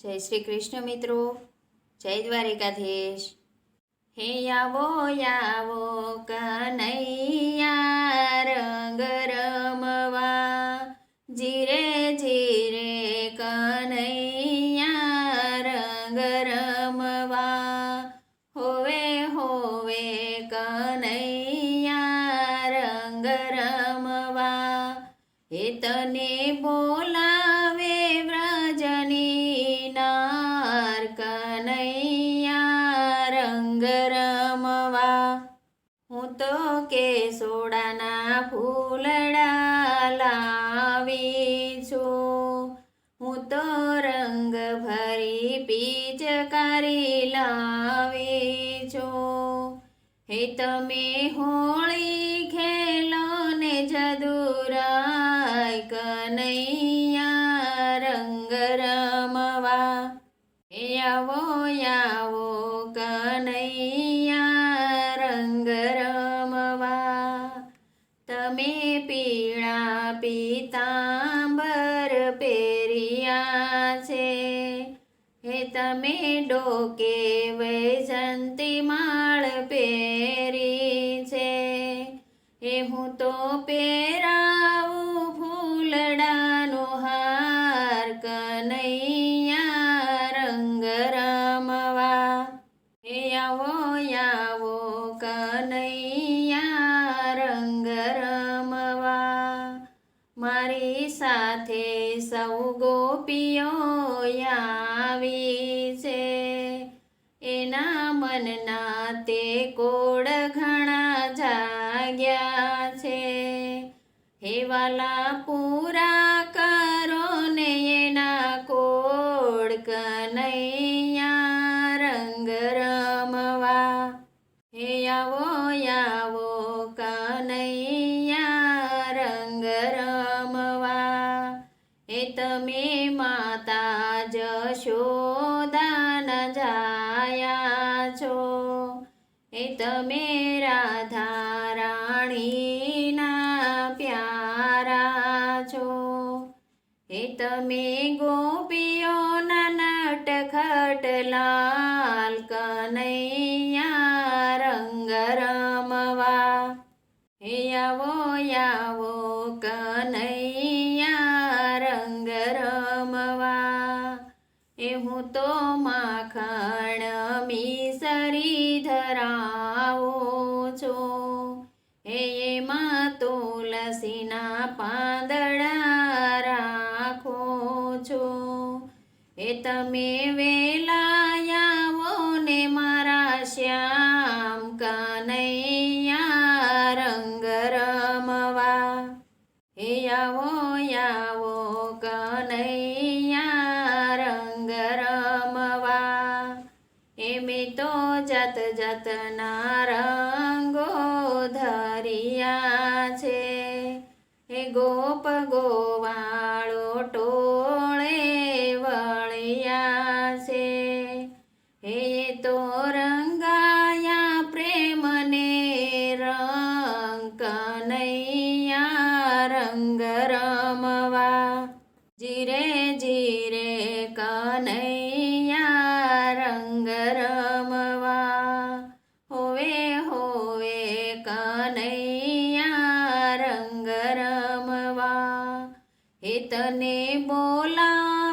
જય શ્રી કૃષ્ણ મિત્રો. જય દ્વારિકાધીશ. હે આવો આવો કનૈયા રંગ રમવા જીરે જીરે કનૈયા રંગ રમવા હોવે હોવે કનૈયા રંગ રમવા હે તને બોલાવે કેસોડાના ફૂલડા લાવી છું હું તો રંગ ભરી પીચકારી લાવી છું હે તમે હોળી ખેલો ને જદુરાય કનૈયા રંગ રમવા. હે આવો આવો કનૈયા પીળા પીતાંબર પહેર્યા છે. હે તમે ડોકે વૈજંતી માળ પહેરી છે. એ હું તો પહેરાવું ફૂલડાનો હાર કનૈયા રંગ રમવા. આવો આવો મારી સાથે સૌ ગોપીઓ આવી છે. એના મનના તે કોડ ઘણા જાગ્યા છે. હે વાલા, પૂરા કરો ને એના કોડ કનૈયા રંગ રમવા. હે આવો તમે માતા જશોદાન જાયા છો એ તમે રાધા રાણીના પ્યારા છો એ તમે ગોપીઓના નટખટ લાલ કનૈયા એ હું તો માખણ મિસરી ધરાવો છો. હે એમાં તુલસીના પાંદડા રાખો છો. એ તમે વેલાયાવો ને મારા શ્યામ કનૈયા જાતના રંગો ધરિયા છે. હે ગોપ ગોવાળો ટોળે વળ્યા છે. હે તો રંગાયા પ્રેમને રંગ કનૈયા રંગ રમવા. જીરે જીરે કનૈયા કનૈયા રંગ રમવા. હે તને બોલાવે